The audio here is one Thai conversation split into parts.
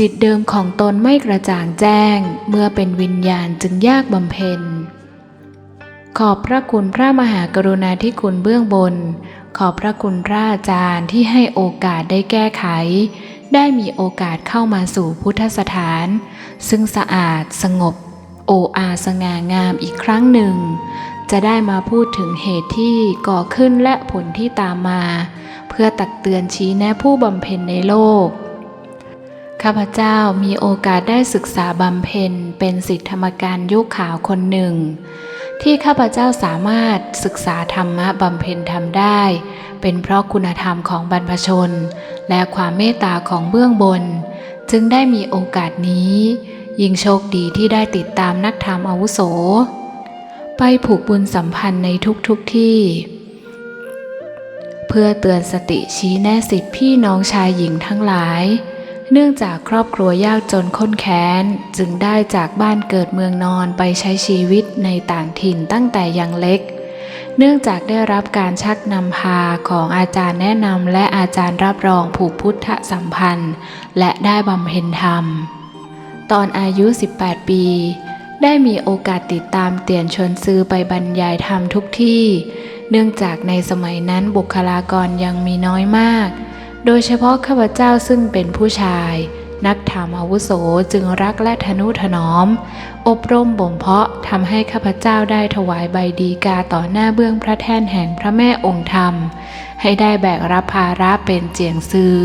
จิตเดิมของตนไม่กระจ่างแจ้ง เมื่อเป็นวิญญาณจึงยากบำเพ็ญ ขอบพระคุณพระมหากรุณาธิคุณเบื้องบน ขอบพระคุณพระอาจารย์ที่ให้โอกาสได้แก้ไข ได้มีโอกาสเข้ามาสู่พุทธสถาน ซึ่งสะอาดสงบ โออาสง่างามอีกครั้งหนึ่ง จะได้มาพูดถึงเหตุที่ก่อขึ้นและผลที่ตามมา เพื่อตักเตือนชี้แนะผู้บำเพ็ญในโลก ข้าพเจ้ามีโอกาสได้ศึกษาบำเพ็ญเป็นสิทธิธรรมการยุคขาวคนหนึ่ง ที่ข้าพเจ้าสามารถศึกษาธรรมะบำเพ็ญทำได้ เป็นเพราะคุณธรรมของบรรพชน และความเมตตาของเบื้องบน จึงได้มีโอกาสนี้ ยิ่งโชคดีที่ได้ติดตามนักธรรมอาวุโส ไปผูกบุญสัมพันธ์ในทุกๆทที่ เพื่อเตือนสติชี้แนะสิทธิพี่น้องชายหญิงทั้งหลาย เนื่องจากครอบครัวยากจนข้นแค้น จึงได้จากบ้านเกิดเมืองนอนไปใช้ชีวิตในต่างถิ่นตั้งแต่ยังเล็ก เนื่องจากได้รับการชักนำพาของอาจารย์แนะนำและอาจารย์รับรองผูกพุทธสัมพันธ์ และได้บำเพ็ญธรรม ตอนอายุ 18 ปี ได้มีโอกาสติดตามเตียนชวนซื้อไปบรรยายธรรมทุกที่ เนื่องจากในสมัยนั้นบุคลากรยังมีน้อยมาก โดยเฉพาะข้าพเจ้าซึ่งเป็นผู้ชาย นักธรรมอาวุโสจึงรักและทนุถนอม อบรมบ่มเพาะทำให้ข้าพเจ้าได้ถวายใบดีกาต่อหน้าเบื้องพระแท่นแห่งพระแม่องค์ธรรม ให้ได้แบกรับภาระเป็นเจียงซือ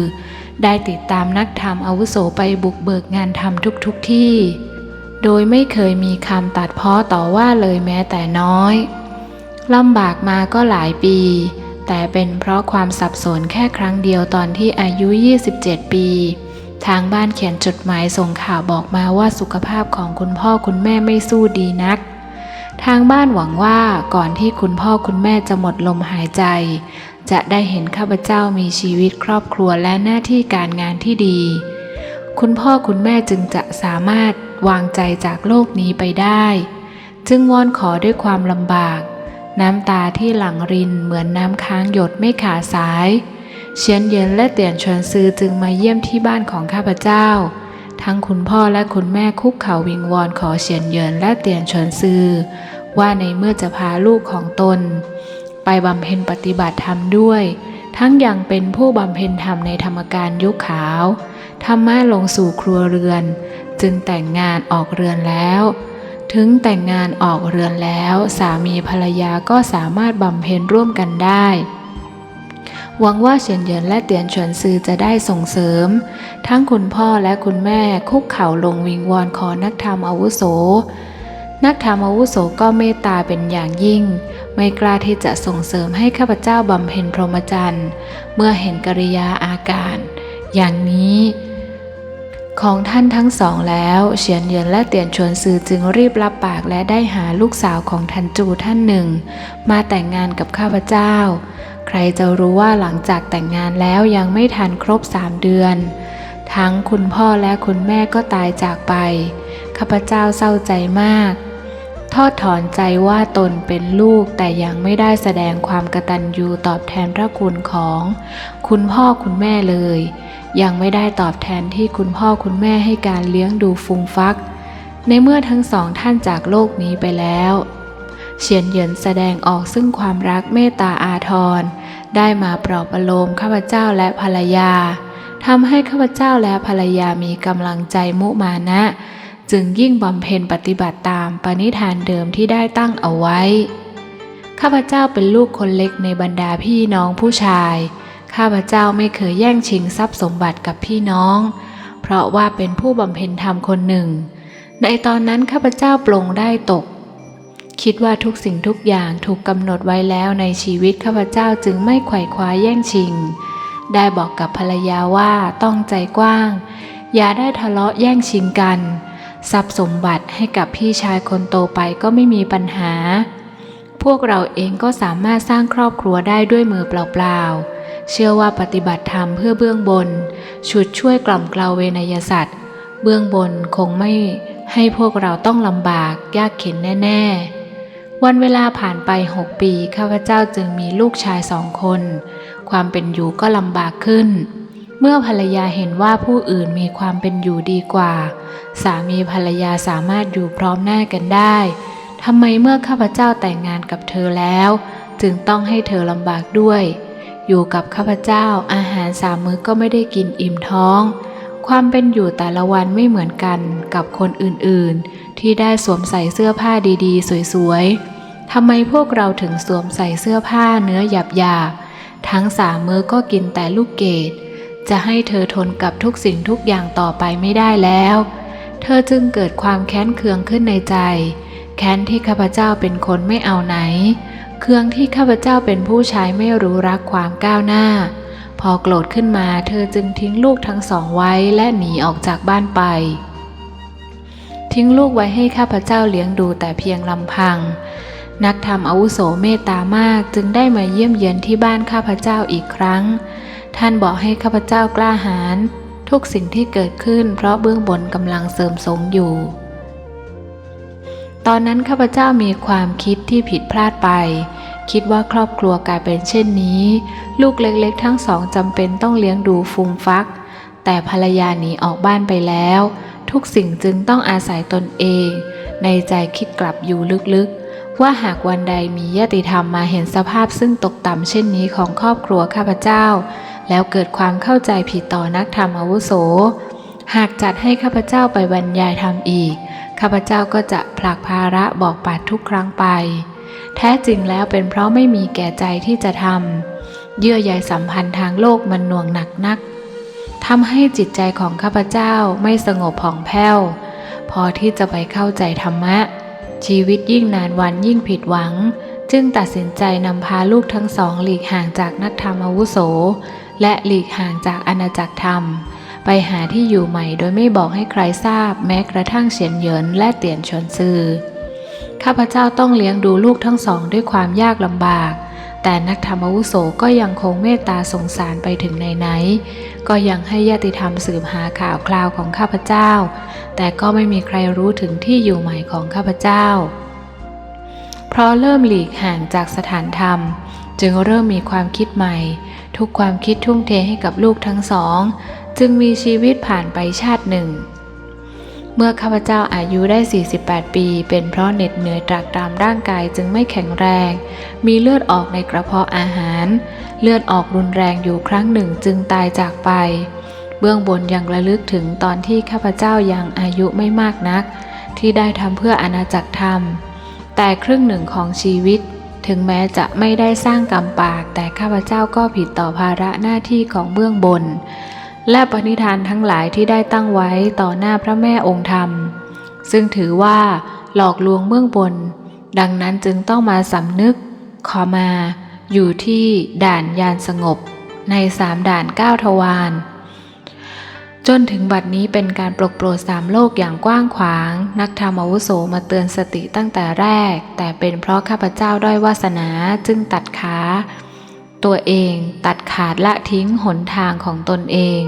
ได้ติดตามนักธรรมอาวุโสไปบุกเบิกงานธรรมทุกๆทที่ โดยไม่เคยมีคำตัดเพ้อต่อว่าเลยแม้แต่น้อยลำบากมาก็หลายปี แต่เป็นเพราะความสับสนแค่ครั้งเดียวตอนที่อายุ 27 ปี ทางบ้านเขียนจดหมายส่งข่าวบอกมาว่าสุขภาพของคุณพ่อคุณแม่ไม่สู้ดีนัก ทางบ้านหวังว่าก่อนที่คุณพ่อคุณแม่จะหมดลมหายใจ จะได้เห็นข้าพเจ้ามีชีวิตครอบครัวและหน้าที่การงานที่ดี คุณพ่อคุณแม่จึงจะสามารถวางใจจากโลกนี้ไปได้ จึงวอนขอด้วยความลำบาก น้ำตาที่หลั่งรินเหมือนน้ำค้างหยดไม่ขาดสายเชียนเย็นและเตียนชวนซือจึงมาเยี่ยมที่บ้านของข้าพเจ้า ทั้งคุณพ่อและคุณแม่คุกเข่าวิงวอนขอเฉียนเยินและเตียนชวนซือว่าในเมื่อจะพาลูกของตน ไปบำเพ็ญปฏิบัติธรรมด้วย ทั้งยังเป็นผู้บำเพ็ญธรรมในธรรมการยุคขาวธรรมะลงสู่ครัวเรือน จึงแต่งงานออกเรือนแล้ว ถึงแต่งงานออกเรือนแล้ว สามีภรรยาก็สามารถบำเพ็ญร่วมกันได้ หวังว่าเฉียนเยินและเตียนชวนซือจะได้ส่งเสริม ทั้งคุณพ่อและคุณแม่คุกเข่าลงวิงวอนขอนักธรรมอาวุโส นักธรรมอาวุโสก็เมตตาเป็นอย่างยิ่ง ไม่กล้าที่จะส่งเสริมให้ข้าพเจ้าบำเพ็ญพรหมจรรย์ เมื่อเห็นกริยาอาการ อย่างนี้ ของท่านทั้งสองแล้วเฉียนเหยินและเตียนชวนซือจึงรีบรับปากและได้หาลูกสาวของทันจูท่านหนึ่ง มาแต่งงานกับข้าพเจ้า ใครจะรู้ว่าหลังจากแต่งงานแล้วยังไม่ทันครบสามเดือน ทั้งคุณพ่อและคุณแม่ก็ตายจากไป ข้าพเจ้าเศร้าใจมาก ทอดถอนใจว่าตนเป็นลูกแต่ยังไม่ได้แสดงความกตัญญูตอบแทนพระคุณของ คุณพ่อคุณแม่เลย ยังไม่ได้ตอบแทนที่คุณพ่อคุณแม่ให้การเลี้ยงดูฟุงฟัก ในเมื่อทั้งสองท่านจากโลกนี้ไปแล้วเฉียนเหยินแสดงออกซึ่งความรักเมตตาอาทร ได้มาปลอบประโลมข้าพเจ้าและภรรยาทำให้ข้าพเจ้าและภรรยามีกำลังใจมุมานะ จึงยิ่งบำเพ็ญปฏิบัติตามปณิธานเดิมที่ได้ตั้งเอาไว้ ข้าพเจ้าเป็นลูกคนเล็กในบรรดาพี่น้องผู้ชาย ข้าพเจ้าไม่เคยแย่งชิงทรัพย์สมบัติกับพี่น้อง เพราะว่าเป็นผู้บำเพ็ญธรรมคนหนึ่ง ในตอนนั้นข้าพเจ้าปลงได้ตก คิดว่าทุกสิ่งทุกอย่างถูกกำหนดไว้แล้วในชีวิตข้าพเจ้าจึงไม่ไขว่คว้าแย่งชิง ได้บอกกับภรรยาว่าต้องใจกว้าง อย่าได้ทะเลาะแย่งชิงกัน ทรัพย์สมบัติให้กับพี่ชายคนโตไปก็ไม่มีปัญหา พวกเราเองก็สามารถสร้างครอบครัวได้ด้วยมือเปล่าๆ เชื่อว่าปฏิบัติธรรมเพื่อเบื้องบน ชุดช่วยกล่อมกลาเวนยสัตว์ เบื้องบนคงไม่ให้พวกเราต้องลำบากยากเข็นแน่ๆ วันเวลาผ่านไปหกปีข้าพเจ้าจึงมีลูกชายสองคน ความเป็นอยู่ก็ลำบากขึ้น เมื่อภรรยาเห็นว่าผู้อื่นมีความเป็นอยู่ดีกว่า สามีภรรยาสามารถอยู่พร้อมหน้ากันได้ทำไมเมื่อข้าพเจ้าแต่งงานกับเธอแล้ว จึงต้องให้เธอลำบากด้วย อยู่กับข้าพเจ้าอาหารสามมื้อก็ไม่ได้กินอิ่มท้อง ความเป็นอยู่แต่ละวันไม่เหมือนกันกับคนอื่นๆ ที่ได้สวมใส่เสื้อผ้าดีๆ สวยๆทำไมพวกเราถึงสวมใส่เสื้อผ้าเนื้อหยาบๆทั้งสามมื้อก็กินแต่ลูกเกด จะให้เธอทนกับทุกสิ่งทุกอย่างต่อไปไม่ได้แล้ว เธอจึงเกิดความแค้นเคืองขึ้นในใจ แค้นที่ข้าพเจ้าเป็นคนไม่เอาไหน เคืองที่ข้าพเจ้าเป็นผู้ชายไม่รู้รักความก้าวหน้า พอโกรธขึ้นมาเธอจึงทิ้งลูกทั้งสองไว้และหนีออกจากบ้านไป ทิ้งลูกไว้ให้ข้าพเจ้าเลี้ยงดูแต่เพียงลำพังนักธรรมอาวุโสเมตตามากจึงได้มาเยี่ยมเยือนที่บ้านข้าพเจ้าอีกครั้ง ท่านบอกให้ข้าพเจ้ากล้าหาญทุกสิ่งที่เกิดขึ้น เพราะเบื้องบนกำลังเสริมสงอยู่ ตอนนั้นข้าพเจ้ามีความคิดที่ผิดพลาดไป คิดว่าครอบครัวกลายเป็นเช่นนี้ ลูกเล็กๆ ทั้งสองจำเป็นต้องเลี้ยงดูฟุมฟัก แต่ภรรยาหนีออกบ้านไปแล้ว ทุกสิ่งจึงต้องอาศัยตนเอง ในใจคิดกลับอยู่ลึกๆ ว่าหากวันใดมีญาติธรรมมาเห็นสภาพซึ่งตกต่ำเช่นนี้ของครอบครัวข้าพเจ้า แล้วเกิดความเข้าใจผิดต่อนักธรรมอาวุโส หากจัดให้ข้าพเจ้าไปบรรยายธรรมอีก ข้าพเจ้าก็จะผลักภาระบอกปัดทุกครั้งไป แท้จริงแล้วเป็นเพราะไม่มีแก่ใจที่จะทำเยื่อใยสัมพันธ์ทางโลกมันหน่วงหนักนักทำให้จิตใจของข้าพเจ้าไม่สงบผ่องแผ้ว พอที่จะไปเข้าใจธรรมะ ชีวิตยิ่งนานวันยิ่งผิดหวัง จึงตัดสินใจนำพาลูกทั้งสองหลีกห่างจากนักธรรมอาวุโส และหลีกห่างจากอาณาจักรธรรม ไปหาที่อยู่ใหม่โดยไม่บอกให้ใครทราบแม้กระทั่งเฉียนเยินและเตียนชนซือข้าพเจ้าต้องเลี้ยงดูลูกทั้งสองด้วยความยากลำบาก แต่นักธรรมวุโสก็ยังคงเมตตาสงสารไปถึงไหนๆก็ยังให้ญาติธรรมสืบหาข่าวคราวของข้าพเจ้า แต่ก็ไม่มีใครรู้ถึงที่อยู่ใหม่ของข้าพเจ้า เพราะเริ่มหลีกห่างจากสถานธรรม จึงเริ่มมีความคิดใหม่ ทุกความคิดทุ่มเทให้กับลูกทั้งสอง จึงมีชีวิตผ่านไปชาติหนึ่ง เมื่อข้าพเจ้าอายุได้ 48 ปี เป็นเพราะเหน็ดเหนื่อยตรากตรำร่างกายจึงไม่แข็งแรง มีเลือดออกในกระเพาะอาหาร เลือดออกรุนแรงอยู่ครั้งหนึ่งจึงตายจากไป เบื้องบนยังระลึกถึงตอนที่ข้าพเจ้ายังอายุไม่มากนัก ที่ได้ทำเพื่ออาณาจักรธรรม แต่ครึ่งหนึ่งของชีวิต ถึงแม้จะไม่ได้สร้างกรรมปาก แต่ข้าพเจ้าก็ผิดต่อภาระหน้าที่ของเบื้องบน และปณิธานทั้งหลายที่ได้ตั้งไว้ต่อหน้าพระแม่องค์ธรรม ซึ่งถือว่าหลอกลวงเบื้องบน ดังนั้นจึงต้องมาสำนึก ขอมา อยู่ที่ด่านยานสงบ ในสามด่านเก้าทวาร จนถึงบัดนี้เป็นการปลกโปรดสามโลกอย่างกว้างขวาง นักธรรมอาวุโสมาเตือนสติตั้งแต่แรก แต่เป็นเพราะข้าพเจ้าด้อยวาสนาจึงตัดขาตัวเองตัดขาดละทิ้งหนทางของตนเอง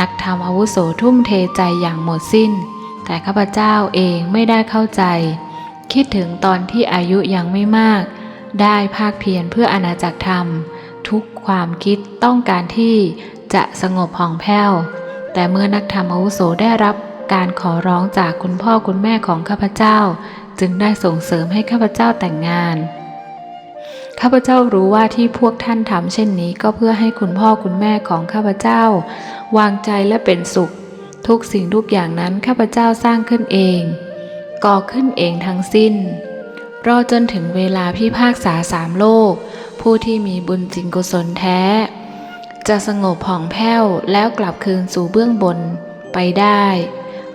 นักธรรมอาวุโสทุ่มเทใจอย่างหมดสิ้น แต่ข้าพเจ้าเองไม่ได้เข้าใจ คิดถึงตอนที่อายุยังไม่มาก ได้ภาคเพียรเพื่ออาณาจักรธรรม ทุกความคิดต้องการที่จะสงบผ่องแผ้ว แต่เมื่อนักธรรมอาวุโสได้รับการขอร้องจากคุณพ่อคุณแม่ของข้าพเจ้า จึงได้ส่งเสริมให้ข้าพเจ้าแต่งงาน ข้าพเจ้ารู้ว่าที่พวกท่านทำเช่นนี้ก็เพื่อให้คุณพ่อคุณแม่ของข้าพเจ้า วางใจและเป็นสุข ทุกสิ่งทุกอย่างนั้นข้าพเจ้าสร้างขึ้นเอง ก่อขึ้นเองทั้งสิ้น รอจนถึงเวลาพิพากษาสามโลก ผู้ที่มีบุญจิงกุศลแท้ จะสงบผ่องแผ้วแล้วกลับคืนสู่เบื้องบนไปได้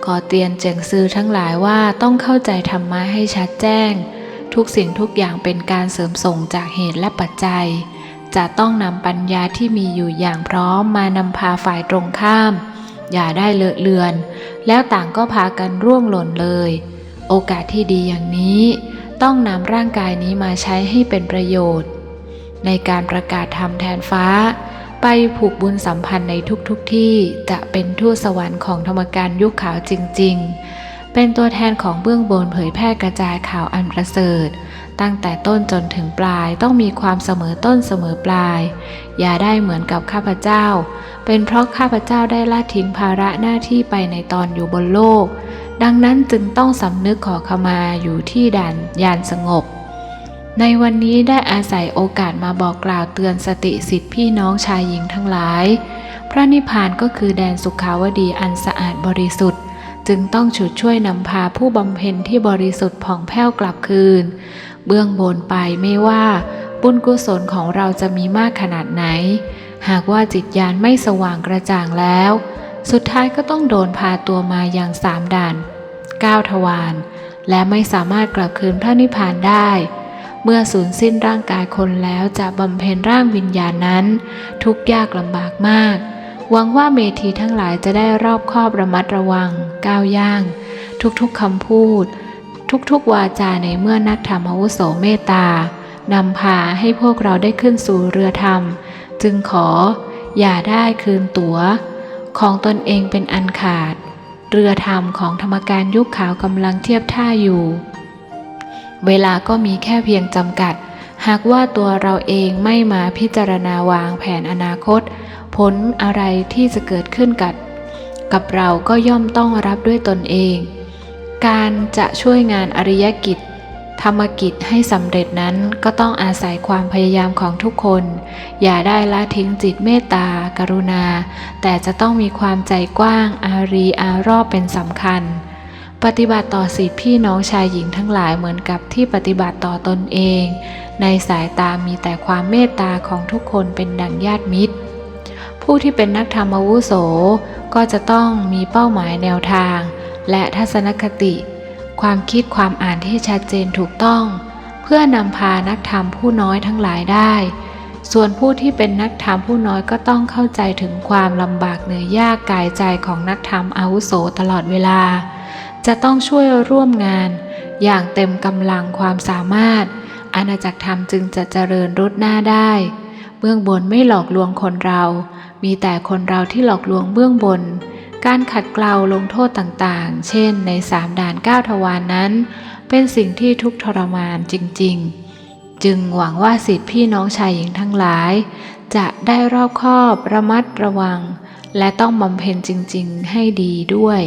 ขอเตียนเจงซือทั้งหลายว่าต้องเข้าใจธรรมะให้ชัดแจ้ง ทุกสิ่งทุกอย่างเป็นการเสริมส่งจากเหตุและปัจจัย จะต้องนำปัญญาที่มีอยู่อย่างพร้อมมานำพาฝ่ายตรงข้าม อย่าได้เลอะเลือน แล้วต่างก็พากันร่วงหล่นเลย โอกาสที่ดีอย่างนี้ ต้องนำร่างกายนี้มาใช้ให้เป็นประโยชน์ ในการประกาศธรรมแทนฟ้า ไปผูกบุญสัมพันธ์ในทุกๆทที่จะเป็นทูตสวรรค์ของธรรมการยุคขาวจริง ๆ เป็นตัวแทนของเบื้องบนเผยแพร่กระจายข่าวอันประเสริฐ ตั้งแต่ต้นจนถึงปลายต้องมีความเสมอต้นเสมอปลาย อย่าได้เหมือนกับข้าพเจ้า เป็นเพราะข้าพเจ้าได้ละทิ้งภาระหน้าที่ไปในตอนอยู่บนโลก ดังนั้นจึงต้องสำนึกขอขมาอยู่ที่ด่านยานสงบ ในวันนี้ได้อาศัยโอกาสมาบอกกล่าวเตือนสติสิทธิพี่น้องชายหญิงทั้งหลาย พระนิพพานก็คือแดนสุขาวดีอันสะอาดบริสุทธิ์ จึงต้องฉุดช่วยนำพาผู้บำเพ็ญที่บริสุทธิ์ผ่องแผ้วกลับคืน เบื้องบนไปไม่ว่า บุญกุศลของเราจะมีมากขนาดไหน หากว่าจิตญาณไม่สว่างกระจ่างแล้ว สุดท้ายก็ต้องโดนพาตัวมาอย่างสามด่านก้าวทวารและไม่สามารถกลับคืนพระนิพพานได้ เมื่อสูญสิ้นร่างกายคนแล้วจะบำเพ็ญร่างวิญญาณนั้น ทุกยากลำบากมาก หวังว่าเมธีทั้งหลายจะได้รอบคอบระมัดระวัง ก้าวย่าง ทุกๆคำพูด ทุกๆวาจาในเมื่อนักธรรมอาวุโสเมตตานำพาให้พวกเราได้ขึ้นสู่เรือธรรม จึงขอ อย่าได้คืนตัว๋ว ของตนเองเป็นอันขาด เรือธรรมของธรรมการยุคขาวกำลังเทียบท่าอยู่ เวลาก็มีแค่เพียงจำกัด หากว่าตัวเราเองไม่มาพิจารณาวางแผนอนาคต ผลอะไรที่จะเกิดขึ้นกับ กับเราก็ย่อมต้องรับด้วยตนเอง การจะช่วยงานอริยกิจ ธรรมกิจให้สำเร็จนั้นก็ต้องอาศัยความพยายามของทุกคน อย่าได้ละทิ้งจิตเมตตากรุณา แต่จะต้องมีความใจกว้างอารีอารอบเป็นสำคัญ ปฏิบัติต่อสิทธิพี่น้องชายหญิงทั้งหลายเหมือนกับที่ปฏิบัติต่อตนเอง ในสายตามีแต่ความเมตตาของทุกคนเป็นดั่งญาติมิตร ผู้ที่เป็นนักธรรมอาวุโสก็จะต้องมีเป้าหมายแนวทาง และทัศนคติ ความคิดความอ่านที่ชัดเจนถูกต้อง เพื่อนำพานักธรรมผู้น้อยทั้งหลายได้ ส่วนผู้ที่เป็นนักธรรมผู้น้อยก็ต้องเข้าใจถึงความลำบากเหนื่อยยากกายใจของนักธรรมอาวุโสตลอดเวลา จะต้องช่วยร่วมงาน อย่างเต็มกำลังความสามารถ อาณาจักรธรรมจึงจะเจริญรุดหน้าได้ เบื้องบนไม่หลอกลวงคนเรา มีแต่คนเราที่หลอกลวงเบื้องบน การขัดเกลาลงโทษต่างๆ เช่นในสามด่านเก้าทวารนนั้น เป็นสิ่งที่ทุกทรมานจริง ๆจึงหวังว่าสิทธิพี่น้องชายหญิงทั้งหลาย จะได้รอบคอบระมัดระวัง และต้องบำเพ็ญจริง ๆ ให้ดีด้วย